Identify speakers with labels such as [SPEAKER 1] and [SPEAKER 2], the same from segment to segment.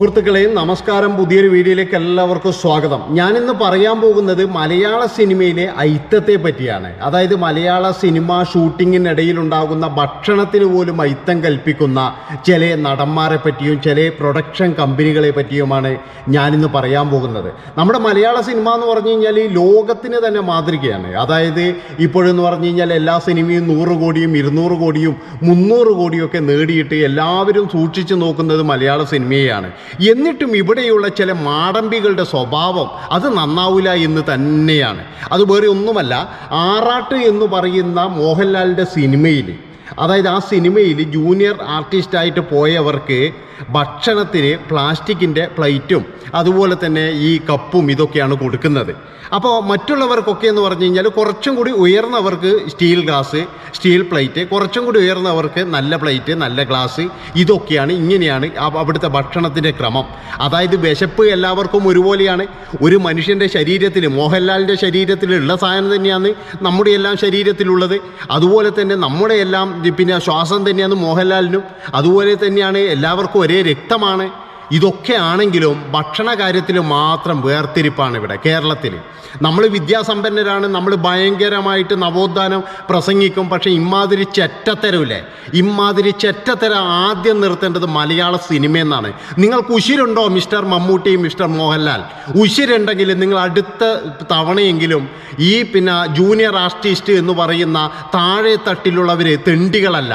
[SPEAKER 1] സുഹൃത്തുക്കളെ നമസ്കാരം പുതിയൊരു വീഡിയോയിലേക്ക് എല്ലാവർക്കും സ്വാഗതം. ഞാനിന്ന് പറയാൻ പോകുന്നത് മലയാള സിനിമയിലെ ഐത്തത്തെ പറ്റിയാണ്. അതായത് മലയാള സിനിമ ഷൂട്ടിങ്ങിനിടയിൽ ഉണ്ടാകുന്ന ഭക്ഷണത്തിന് പോലും ഐത്തം കൽപ്പിക്കുന്ന ചില നടന്മാരെ പറ്റിയും ചില പ്രൊഡക്ഷൻ കമ്പനികളെ പറ്റിയുമാണ് ഞാനിന്ന് പറയാൻ പോകുന്നത്. നമ്മുടെ മലയാള സിനിമ എന്ന് പറഞ്ഞു കഴിഞ്ഞാൽ ലോകത്തിന് തന്നെ മാതൃകയാണ്. അതായത് ഇപ്പോഴെന്ന് പറഞ്ഞു കഴിഞ്ഞാൽ എല്ലാ സിനിമയും നൂറ് കോടിയും ഇരുന്നൂറ് കോടിയും മുന്നൂറ് കോടിയും ഒക്കെ നേടിയിട്ട് എല്ലാവരും സൂക്ഷിച്ചു നോക്കുന്നത് മലയാള സിനിമയെയാണ്. എന്നിട്ടും ഇവിടെയുള്ള ചില മാടമ്പികളുടെ സ്വഭാവം അത് നന്നാവില്ല എന്ന് തന്നെയാണ്. അത് വേറെ ഒന്നുമല്ല ആറാട്ട് എന്ന് പറയുന്ന മോഹൻലാലിന്റെ സിനിമയിൽ അതായത് ആ സിനിമയിൽ ജൂനിയർ ആർട്ടിസ്റ്റായിട്ട് പോയവർക്ക് ഭക്ഷണത്തിന് പ്ലാസ്റ്റിക്കിന്റെ പ്ലേറ്റും അതുപോലെ തന്നെ ഈ കപ്പും ഇതൊക്കെയാണ് കൊടുക്കുന്നത്. അപ്പോൾ മറ്റുള്ളവർക്കൊക്കെ എന്ന് പറഞ്ഞു കഴിഞ്ഞാൽ കുറച്ചും കൂടി ഉയർന്നവർക്ക് സ്റ്റീൽ ഗ്ലാസ് സ്റ്റീൽ പ്ലേറ്റ് കുറച്ചും കൂടി ഉയർന്നവർക്ക് നല്ല പ്ലേറ്റ് നല്ല ഗ്ലാസ് ഇതൊക്കെയാണ് ഇങ്ങനെയാണ് അവ- അവിടുത്തെ ഭക്ഷണത്തിന്റെ ക്രമം. അതായത് വിശപ്പ് എല്ലാവർക്കും ഒരുപോലെയാണ്. ഒരു മനുഷ്യന്റെ ശരീരത്തിൽ മോഹൻലാലിന്റെ ശരീരത്തിലുള്ള സാധനം തന്നെയാണ് നമ്മുടെ എല്ലാം ശരീരത്തിലുള്ളത്. അതുപോലെ തന്നെ നമ്മുടെ എല്ലാം പിന്നെ ശ്വാസം തന്നെയാണ് മോഹൻലാലിനും. അതുപോലെ തന്നെയാണ് എല്ലാവർക്കും ഒരേ രക്തമാണ്. ഇതൊക്കെ ആണെങ്കിലും ഭക്ഷണ കാര്യത്തിൽ മാത്രം വേർതിരിപ്പാണ് ഇവിടെ കേരളത്തിൽ. നമ്മൾ വിദ്യാസമ്പന്നരാണ് നമ്മൾ ഭയങ്കരമായിട്ട് നവോത്ഥാനം പ്രസംഗിക്കും പക്ഷേ ഇമാതിരി ചെറ്റത്തരമില്ലേ ഇമാതിരി ചെറ്റത്തര ആദ്യം നിർത്തേണ്ടത് മലയാള സിനിമയെന്നാണ്. നിങ്ങൾക്ക് ഉശിരുണ്ടോ മിസ്റ്റർ മമ്മൂട്ടി മിസ്റ്റർ മോഹൻലാൽ? ഉശിരുണ്ടെങ്കിൽ നിങ്ങൾ അടുത്ത തവണയെങ്കിലും ഈ പിന്നെ ജൂനിയർ ആർട്ടിസ്റ്റ് എന്ന് പറയുന്ന താഴെ തട്ടിലുള്ളവർ തെണ്ടികളല്ല.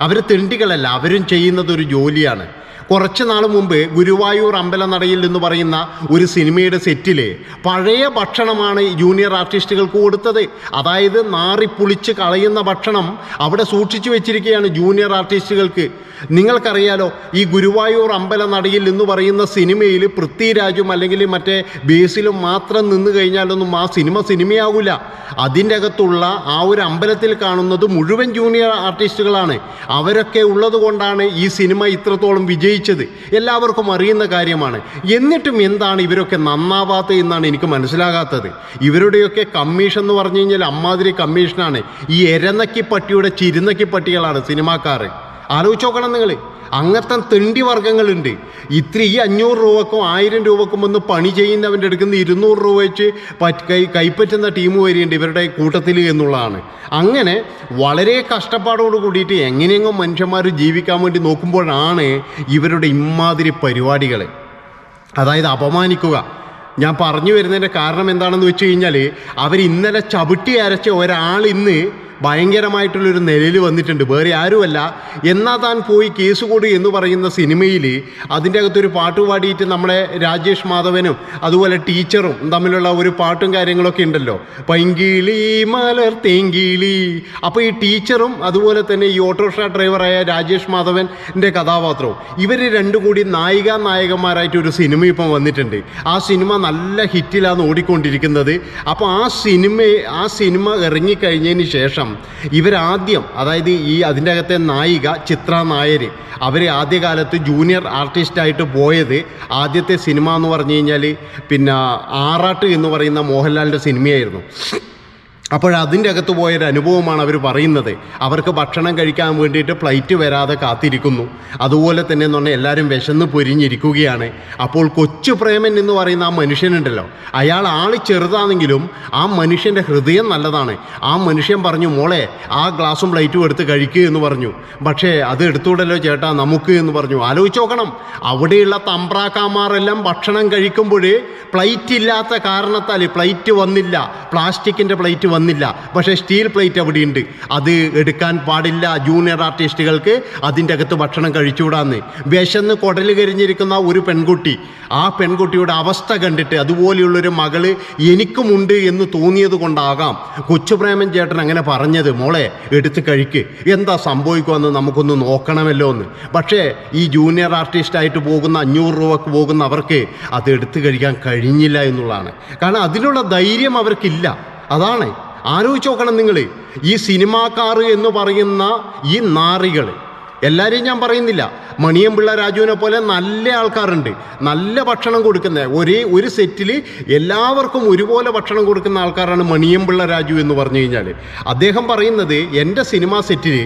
[SPEAKER 1] അവർ തെണ്ടികളല്ല അവരും ചെയ്യുന്നത് ഒരു ജോലിയാണ്. കുറച്ച് നാൾ മുമ്പ് ഗുരുവായൂർ അമ്പലനടയിൽ എന്ന് പറയുന്ന ഒരു സിനിമയുടെ സെറ്റിൽ പഴയ ഭക്ഷണമാണ് ജൂനിയർ ആർട്ടിസ്റ്റുകൾക്ക് കൊടുത്തത്. അതായത് നാറിപ്പുളിച്ച് കളയുന്ന ഭക്ഷണം അവിടെ സൂക്ഷിച്ചു വെച്ചിരിക്കുകയാണ് ജൂനിയർ ആർട്ടിസ്റ്റുകൾക്ക് നിങ്ങൾക്കറിയാലോ ഈ ഗുരുവായൂർ അമ്പലനടയിൽ എന്ന് പറയുന്ന സിനിമയിൽ പൃഥ്വിരാജും അല്ലെങ്കിൽ മറ്റേ ബേസിലും മാത്രം നിന്ന് കഴിഞ്ഞാലൊന്നും ആ സിനിമ സിനിമയാകില്ല അതിന്റെ അകത്തുള്ള ആ ഒരു അമ്പലത്തിൽ കാണുന്നത് മുഴുവൻ ജൂനിയർ ആർട്ടിസ്റ്റുകളാണ് അവരൊക്കെ ഉള്ളത് കൊണ്ടാണ് ഈ സിനിമ ഇത്രത്തോളം വിജയിച്ചത് എല്ലാവർക്കും അറിയുന്ന കാര്യമാണ്. എന്നിട്ടും എന്താണ് ഇവരൊക്കെ നന്നാവാത്തത് എന്നാണ് എനിക്ക് മനസ്സിലാകാത്തത്. ഇവരുടെയൊക്കെ കമ്മീഷൻ എന്ന് പറഞ്ഞു കഴിഞ്ഞാൽ അമ്മാതിരി കമ്മീഷനാണ് ഈ എരനക്കി പട്ടിയുടെ ചിരുന്നക്കി പട്ടികളാണ് സിനിമാക്കാർ ആലോചിച്ച് നോക്കണം നിങ്ങൾ അങ്ങനത്തെ തെണ്ടി വർഗങ്ങളുണ്ട്. ഇത്ര ഈ അഞ്ഞൂറ് രൂപക്കും ആയിരം രൂപക്കും ഒന്ന് പണി ചെയ്യുന്നവന്റെ അടുക്കുന്ന ഇരുന്നൂറ് രൂപ വെച്ച് കൈ കൈപ്പറ്റുന്ന ടീം വരെയുണ്ട് ഇവരുടെ കൂട്ടത്തിൽ എന്നുള്ളതാണ്. അങ്ങനെ വളരെ കഷ്ടപ്പാടോട് കൂടിയിട്ട് എങ്ങനെയെങ്കിലും മനുഷ്യന്മാർ ജീവിക്കാൻ വേണ്ടി നോക്കുമ്പോഴാണ് ഇവരുടെ ഇമാതിരി പരിപാടികൾ. അതായത് അപമാനിക്കുക. ഞാൻ പറഞ്ഞു വരുന്നതിന്റെ കാരണം എന്താണെന്ന് വെച്ച് കഴിഞ്ഞാൽ അവർ ഇന്നലെ ചവിട്ടി അരച്ച ഒരാൾ ഇന്ന് ഭയങ്കരമായിട്ടുള്ളൊരു നിലയിൽ വന്നിട്ടുണ്ട്. വേറെ ആരുമല്ല. എന്നാ താൻ പോയി കേസ് കൊടു എന്ന് പറയുന്ന സിനിമയിൽ അതിന്റെ അകത്തൊരു പാട്ട് പാടിയിട്ട് നമ്മളെ രാജേഷ് മാധവനും അതുപോലെ ടീച്ചറും തമ്മിലുള്ള ഒരു പാട്ടും കാര്യങ്ങളൊക്കെ ഉണ്ടല്ലോ. പൈങ്കിളി മലർ തേങ്കിളി. അപ്പോൾ ഈ ടീച്ചറും അതുപോലെ തന്നെ ഈ ഓട്ടോറിക്ഷ ഡ്രൈവറായ രാജേഷ് മാധവന്റെ കഥാപാത്രവും ഇവർ രണ്ടും കൂടി നായിക നായകന്മാരായിട്ട് ഒരു സിനിമ ഇപ്പം വന്നിട്ടുണ്ട്. ആ സിനിമ നല്ല ഹിറ്റിലാണ് ഓടിക്കൊണ്ടിരിക്കുന്നത്. അപ്പോൾ ആ സിനിമ ആ സിനിമ ഇറങ്ങിക്കഴിഞ്ഞതിന് ശേഷം ഇവരാദ്യം അതായത് ഈ അതിന്റെ അകത്തെ നായിക ചിത്ര നായർ അവർ ആദ്യകാലത്ത് ജൂനിയർ ആർട്ടിസ്റ്റായിട്ട് പോയത് ആദ്യത്തെ സിനിമ എന്ന് പറഞ്ഞു കഴിഞ്ഞാൽ പിന്നെ ആറാട്ട് എന്ന് പറയുന്ന മോഹൻലാലിന്റെ സിനിമയായിരുന്നു. അപ്പോഴതിന്റെ അകത്ത് പോയൊരു അനുഭവമാണ് അവർ പറയുന്നത്. അവർക്ക് ഭക്ഷണം കഴിക്കാൻ വേണ്ടിയിട്ട് ഫ്ലൈറ്റ് വരാതെ കാത്തിരിക്കുന്നു. അതുപോലെ തന്നെ എന്ന് പറഞ്ഞാൽ എല്ലാവരും വിശന്ന് പൊരിഞ്ഞിരിക്കുകയാണ്. അപ്പോൾ കൊച്ചു പ്രേമൻ എന്ന് പറയുന്ന ആ മനുഷ്യനുണ്ടല്ലോ. അയാൾ ആൾ ചെറുതാണെങ്കിലും ആ മനുഷ്യന്റെ ഹൃദയം നല്ലതാണ്. ആ മനുഷ്യൻ പറഞ്ഞു മോളെ ആ ഗ്ലാസും പ്ലേറ്റും എടുത്ത് കഴിക്കുക എന്ന് പറഞ്ഞു. പക്ഷേ അത് എടുത്തുകൂടല്ലോ ചേട്ടാ നമുക്ക് എന്ന് പറഞ്ഞു. ആലോചിച്ച് നോക്കണം. അവിടെയുള്ള തമ്പ്രാക്കാമാരെല്ലാം ഭക്ഷണം കഴിക്കുമ്പോൾ പ്ലേറ്റ് ഇല്ലാത്ത കാരണത്താൽ പ്ലേറ്റ് വന്നില്ല. പ്ലാസ്റ്റിക്കിന്റെ പ്ലേറ്റ് വന്നില്ല. പക്ഷേ സ്റ്റീൽ പ്ലേറ്റ് അവിടെയുണ്ട്. അത് എടുക്കാൻ പാടില്ല ജൂനിയർ ആർട്ടിസ്റ്റുകൾക്ക്. അതിന്റെ അകത്ത് ഭക്ഷണം കഴിച്ചുകൂടാന്ന്. വിശന്ന് കുടൽ കരിഞ്ഞിരിക്കുന്ന ഒരു പെൺകുട്ടി. ആ പെൺകുട്ടിയുടെ അവസ്ഥ കണ്ടിട്ട് അതുപോലെയുള്ളൊരു മകൾ എനിക്കുമുണ്ട് എന്ന് തോന്നിയത് കൊണ്ടാകാം. കൊച്ചുപ്രേമൻ ചേട്ടൻ അങ്ങനെ പറഞ്ഞത് മോളെ എടുത്ത് കഴിക്ക്. എന്താ സംഭവിക്കുമെന്ന് നമുക്കൊന്ന് നോക്കണമല്ലോ എന്ന് പക്ഷേ ഈ ജൂനിയർ ആർട്ടിസ്റ്റായിട്ട് പോകുന്ന അഞ്ഞൂറ് രൂപക്ക് പോകുന്നവർക്ക് അത് എടുത്തു കഴിക്കാൻ കഴിഞ്ഞില്ല എന്നുള്ളതാണ്. കാരണം അതിനുള്ള ധൈര്യം അവർക്കില്ല. അതാണ്. ആലോചിച്ച് നോക്കണം നിങ്ങൾ ഈ സിനിമാക്കാർ എന്ന് പറയുന്ന ഈ നാറികൾ എല്ലാവരെയും ഞാൻ പറയുന്നില്ല. മണിയമ്പിള്ള രാജുവിനെ പോലെ നല്ല ആൾക്കാരുണ്ട്. നല്ല ഭക്ഷണം കൊടുക്കുന്ന ഒരേ ഒരു സെറ്റിൽ എല്ലാവർക്കും ഒരുപോലെ ഭക്ഷണം കൊടുക്കുന്ന ആൾക്കാരാണ് മണിയമ്പിള്ള രാജു എന്ന് പറഞ്ഞു കഴിഞ്ഞാൽ അദ്ദേഹം പറയുന്നത് എന്റെ സിനിമാ സെറ്റിൽ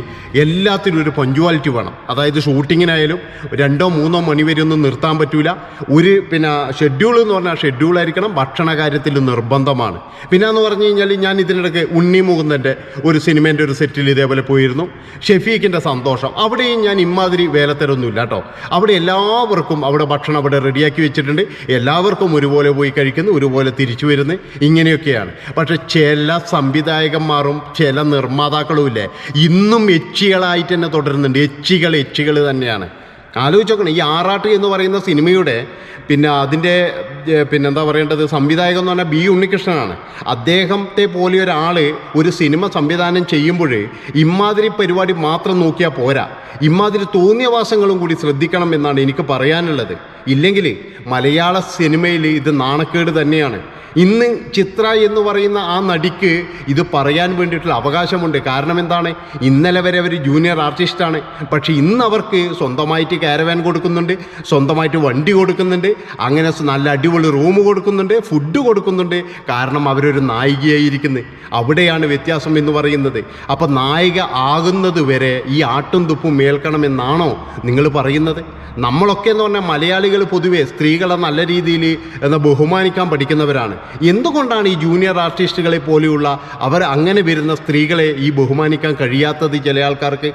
[SPEAKER 1] എല്ലാത്തിനും ഒരു പഞ്ച്വാലിറ്റി വേണം. അതായത് ഷൂട്ടിങ്ങിനായാലും രണ്ടോ മൂന്നോ മണി വരെ ഒന്നും നിർത്താൻ പറ്റൂല. ഒരു പിന്നെ ഷെഡ്യൂൾ എന്ന് പറഞ്ഞാൽ ഷെഡ്യൂൾ ആയിരിക്കണം ഭക്ഷണ കാര്യത്തിൽ നിർബന്ധമാണ്. പിന്നെ എന്ന് പറഞ്ഞു കഴിഞ്ഞാൽ ഞാൻ ഇതിനിടയ്ക്ക് ഉണ്ണി മുകുന്ദന്റെ ഒരു സിനിമേന്റെ ഒരു സെറ്റിൽ ഇതേപോലെ പോയിരുന്നു. ഷെഫീഖിന്റെ സന്തോഷം. അവിടെയും ഞാൻ ഇമാതിരി വേലത്തരൊന്നുമില്ല കേട്ടോ. അവിടെ എല്ലാവർക്കും അവിടെ ഭക്ഷണം അവിടെ റെഡിയാക്കി വെച്ചിട്ടുണ്ട്. എല്ലാവർക്കും ഒരുപോലെ പോയി കഴിക്കുന്നു ഒരുപോലെ തിരിച്ചു വരുന്നു. ഇങ്ങനെയൊക്കെയാണ്. പക്ഷെ ചില സംവിധായകന്മാരും ചില നിർമ്മാതാക്കളും ഇല്ലേ ഇന്നും എച്ചികളായിട്ട് തന്നെ തുടരുന്നുണ്ട്. എച്ചികൾ എച്ചികൾ തന്നെയാണ്. ആലോചിച്ച് നോക്കണം ഈ ആറാട്ട് എന്ന് പറയുന്ന സിനിമയുടെ പിന്നെ അതിന്റെ പിന്നെന്താ പറയേണ്ടത്? സംവിധായകൻ എന്ന് പറഞ്ഞാൽ ബി ഉണ്ണികൃഷ്ണനാണ്. അദ്ദേഹത്തെ പോലെ ഒരാൾ ഒരു സിനിമ സംവിധാനം ചെയ്യുമ്പോൾ ഇമ്മാതിരി പരിപാടി മാത്രം നോക്കിയാൽ പോരാ. ഇമാതിരി തോന്നിയവാസങ്ങളും കൂടി ശ്രദ്ധിക്കണം എന്നാണ് എനിക്ക് പറയാനുള്ളത്. ഇല്ലെങ്കിൽ മലയാള സിനിമയിൽ ഇത് നാണക്കേട് തന്നെയാണ്. ഇന്ന് ചിത്ര എന്ന് പറയുന്ന ആ നടിക്ക് ഇത് പറയാൻ വേണ്ടിയിട്ടുള്ള അവകാശമുണ്ട്. കാരണം എന്താണ്? ഇന്നലെ വരെ അവർ ജൂനിയർ ആർട്ടിസ്റ്റാണ് പക്ഷേ ഇന്ന് അവർക്ക് സ്വന്തമായിട്ട് കാരവാൻ കൊടുക്കുന്നുണ്ട് സ്വന്തമായിട്ട് വണ്ടി കൊടുക്കുന്നുണ്ട് അങ്ങനെ നല്ല അടിപൊളി റൂം കൊടുക്കുന്നുണ്ട് ഫുഡ് കൊടുക്കുന്നുണ്ട്. കാരണം അവരൊരു നായികയായിരിക്കുന്നത് അവിടെയാണ് വ്യത്യാസം എന്ന് പറയുന്നത്. അപ്പം നായിക ആകുന്നത് വരെ ഈ ആട്ടും തുപ്പും മേൽക്കണമെന്നാണോ നിങ്ങൾ പറയുന്നത്? നമ്മളൊക്കെ എന്ന് പറഞ്ഞാൽ മലയാളികൾ പൊതുവേ സ്ത്രീകളെ നല്ല രീതിയിൽ ബഹുമാനിക്കാൻ പഠിക്കുന്നവരാണ്. എന്തുകൊണ്ടാണ് ഈ ജൂനിയർ ആർട്ടിസ്റ്റുകളെ പോലെയുള്ള അവർ അങ്ങനെ വരുന്ന സ്ത്രീകളെ ഈ ബഹുമാനിക്കാൻ കഴിയാത്തത് ചില ആൾക്കാർക്ക്?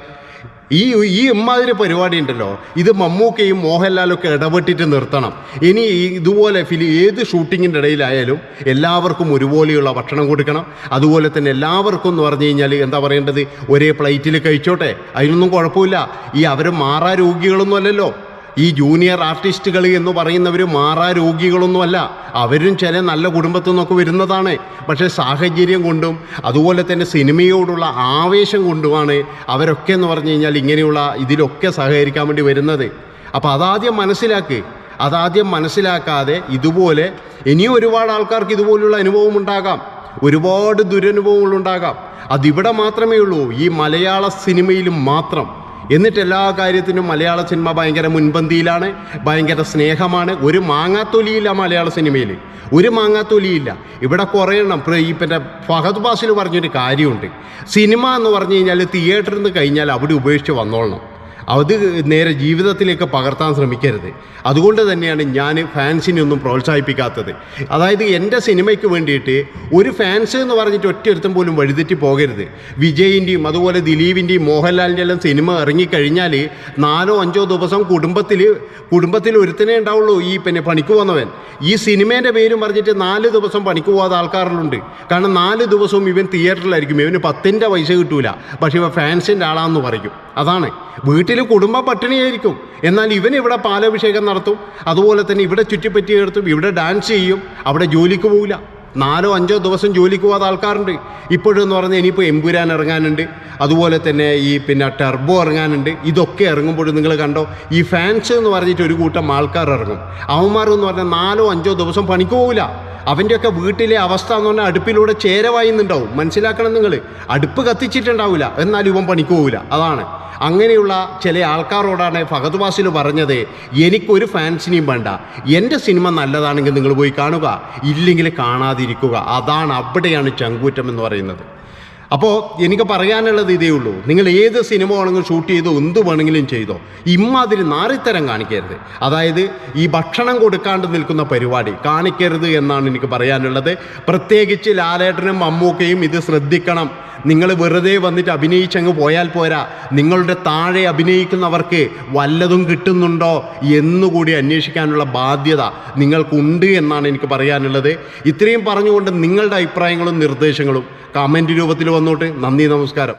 [SPEAKER 1] ഈ ഈ ഇമ്മാതിരി പരിപാടി ഉണ്ടല്ലോ. ഇത് മമ്മൂക്കയും മോഹൻലാലും ഒക്കെ ഇടപെട്ടിട്ട് നിർത്തണം. ഇനി ഇതുപോലെ ഫിലി ഏത് ഷൂട്ടിങ്ങിന്റെ ഇടയിലായാലും എല്ലാവർക്കും ഒരുപോലെയുള്ള ഭക്ഷണം കൊടുക്കണം. അതുപോലെ തന്നെ എല്ലാവർക്കും എന്ന് പറഞ്ഞു കഴിഞ്ഞാൽ എന്താ പറയേണ്ടത്? ഒരേ പ്ലേറ്റിൽ കഴിച്ചോട്ടെ. അതിനൊന്നും കുഴപ്പമില്ല. ഈ അവർ മാറാ രോഗികളൊന്നും അല്ലല്ലോ. ഈ ജൂനിയർ ആർട്ടിസ്റ്റുകൾ എന്ന് പറയുന്നവർ മാറാ രോഗികളൊന്നുമല്ല. അവരും ചില നല്ല കുടുംബത്തിൽ നിന്നൊക്കെ വരുന്നതാണ്. പക്ഷേ സാഹചര്യം കൊണ്ടും അതുപോലെ തന്നെ സിനിമയോടുള്ള ആവേശം കൊണ്ടുമാണ് അവരൊക്കെ എന്ന് പറഞ്ഞു കഴിഞ്ഞാൽ ഇങ്ങനെയുള്ള ഇതിലൊക്കെ സഹകരിക്കാൻ വേണ്ടി വരുന്നത്. അപ്പോൾ അതാദ്യം മനസ്സിലാക്ക്. അതാദ്യം മനസ്സിലാക്കാതെ ഇതുപോലെ ഇനിയും ഒരുപാട് ആൾക്കാർക്ക് ഇതുപോലുള്ള അനുഭവം ഉണ്ടാകാം. ഒരുപാട് ദുരനുഭവങ്ങളുണ്ടാകാം അതിവിടെ മാത്രമേ ഉള്ളൂ. ഈ മലയാള സിനിമയിലും മാത്രം. എന്നിട്ട് എല്ലാ കാര്യത്തിനും മലയാള സിനിമ ഭയങ്കര മുൻപന്തിയിലാണ് ഭയങ്കര സ്നേഹമാണ്. ഒരു മാങ്ങാത്തൊലിയില്ല മലയാള സിനിമയിൽ ഒരു മാങ്ങാത്തൊലിയില്ല. ഇവിടെ കുറേ എണ്ണം. ഇപ്പൊ ഈ പിന്നെ ഫഹദ് ബാസിൽ പറഞ്ഞൊരു കാര്യമുണ്ട്. സിനിമ എന്ന് പറഞ്ഞു കഴിഞ്ഞാൽ തിയേറ്ററിൽ നിന്ന് കഴിഞ്ഞാൽ അവിടെ ഉപേക്ഷിച്ച് വന്നോളണം. അത് നേരെ ജീവിതത്തിലേക്ക് പകർത്താൻ ശ്രമിക്കരുത്. അതുകൊണ്ട് തന്നെയാണ് ഞാൻ ഫാൻസിനെ ഒന്നും പ്രോത്സാഹിപ്പിക്കാത്തത്. അതായത് എന്റെ സിനിമയ്ക്ക് വേണ്ടിയിട്ട് ഒരു ഫാൻസ് എന്ന് പറഞ്ഞിട്ട് ഒറ്റയൊരുത്തം പോലും വഴിതെറ്റി പോകരുത്. വിജയിന്റെയും അതുപോലെ ദിലീപിന്റെയും മോഹൻലാലിന്റെ എല്ലാം സിനിമ ഇറങ്ങിക്കഴിഞ്ഞാൽ നാലോ അഞ്ചോ ദിവസം കുടുംബത്തിൽ കുടുംബത്തിൽ ഒരുത്തനേ ഉണ്ടാവുള്ളൂ ഈ പിന്നെ പണിക്ക് പോകുന്നവൻ. ഈ സിനിമേന്റെ പേരും പറഞ്ഞിട്ട് നാല് ദിവസം പണിക്ക് പോകാത്ത ആൾക്കാരിലുണ്ട്. കാരണം നാല് ദിവസവും ഇവൻ തിയേറ്ററിലായിരിക്കും ഇവന് പത്തിന്റെ പൈസ കിട്ടൂല. പക്ഷേ ഇവ ഫാൻസിന്റെ ആളാന്ന് പറയും. അതാണ്. വീട്ടിൽ കുടുംബം പട്ടിണിയായിരിക്കും. എന്നാൽ ഇവൻ ഇവിടെ പാലഭിഷേകം നടത്തും. അതുപോലെ തന്നെ ഇവിടെ ചുറ്റിപ്പറ്റി എടുത്തും ഇവിടെ ഡാൻസ് ചെയ്യും. അവിടെ ജോലിക്ക് പോകില്ല നാലോ അഞ്ചോ ദിവസം ജോലിക്ക് പോകാത്ത ആൾക്കാരുണ്ട്. ഇപ്പോഴെന്ന് പറഞ്ഞാൽ ഇനിയിപ്പോൾ എമ്പുരാൻ ഇറങ്ങാനുണ്ട്. അതുപോലെ തന്നെ ഈ പിന്നെ ടെർബോ ഇറങ്ങാനുണ്ട്. ഇതൊക്കെ ഇറങ്ങുമ്പോൾ നിങ്ങൾ കണ്ടോ ഈ ഫാൻസ് എന്ന് പറഞ്ഞിട്ട് ഒരു കൂട്ടം ആൾക്കാർ ഇറങ്ങും. അവന്മാർ എന്ന് പറഞ്ഞാൽ നാലോ അഞ്ചോ ദിവസം പണിക്ക് പോകില്ല അവന്റെയൊക്കെ വീട്ടിലെ അവസ്ഥ എന്ന് പറഞ്ഞാൽ അടുപ്പിലൂടെ ചേരവായിന്നുണ്ടാവും മനസ്സിലാക്കണം നിങ്ങൾ അടുപ്പ് കത്തിച്ചിട്ടുണ്ടാവില്ല എന്നാൽ ഇവൻ പണിക്ക് പോകില്ല അതാണ്. അങ്ങനെയുള്ള ചില ആൾക്കാരോടാണ് ഫഹദ് വാസിൽ പറഞ്ഞത് എനിക്കൊരു ഫാൻസിനെയും വേണ്ട. എന്റെ സിനിമ നല്ലതാണെങ്കിൽ നിങ്ങൾ പോയി കാണുക. ഇല്ലെങ്കിൽ കാണാതിരിക്കുക. അതാണ് അവിടെയാണ് ചങ്കൂറ്റം എന്ന് പറയുന്നത്. അപ്പോൾ എനിക്ക് പറയാനുള്ളത് ഇതേ ഉള്ളൂ. നിങ്ങൾ ഏത് സിനിമ വേണമെങ്കിലും ഷൂട്ട് ചെയ്തോ എന്ത് വേണമെങ്കിലും ചെയ്തോ ഇമ്മാതിരി നാറിത്തരം കാണിക്കരുത്. അതായത് ഈ ഭക്ഷണം കൊടുക്കാണ്ട് നിൽക്കുന്ന പരിപാടി കാണിക്കരുത് എന്നാണ് എനിക്ക് പറയാനുള്ളത്. പ്രത്യേകിച്ച് ലാലേട്ടനും മമ്മൂക്കയും ഇത് ശ്രദ്ധിക്കണം. നിങ്ങൾ വെറുതെ വന്നിട്ട് അഭിനയിച്ചങ്ങ് പോയാൽ പോരാ. നിങ്ങളുടെ താഴെ അഭിനയിക്കുന്നവർക്ക് വല്ലതും കിട്ടുന്നുണ്ടോ എന്നുകൂടി അന്വേഷിക്കാനുള്ള ബാധ്യത നിങ്ങൾക്കുണ്ട് എന്നാണ് എനിക്ക് പറയാനുള്ളത്. ഇത്രയും പറഞ്ഞുകൊണ്ട് നിങ്ങളുടെ അഭിപ്രായങ്ങളും നിർദ്ദേശങ്ങളും കമന്റ് രൂപത്തിൽ വന്നോട്ട്. നന്ദി നമസ്കാരം.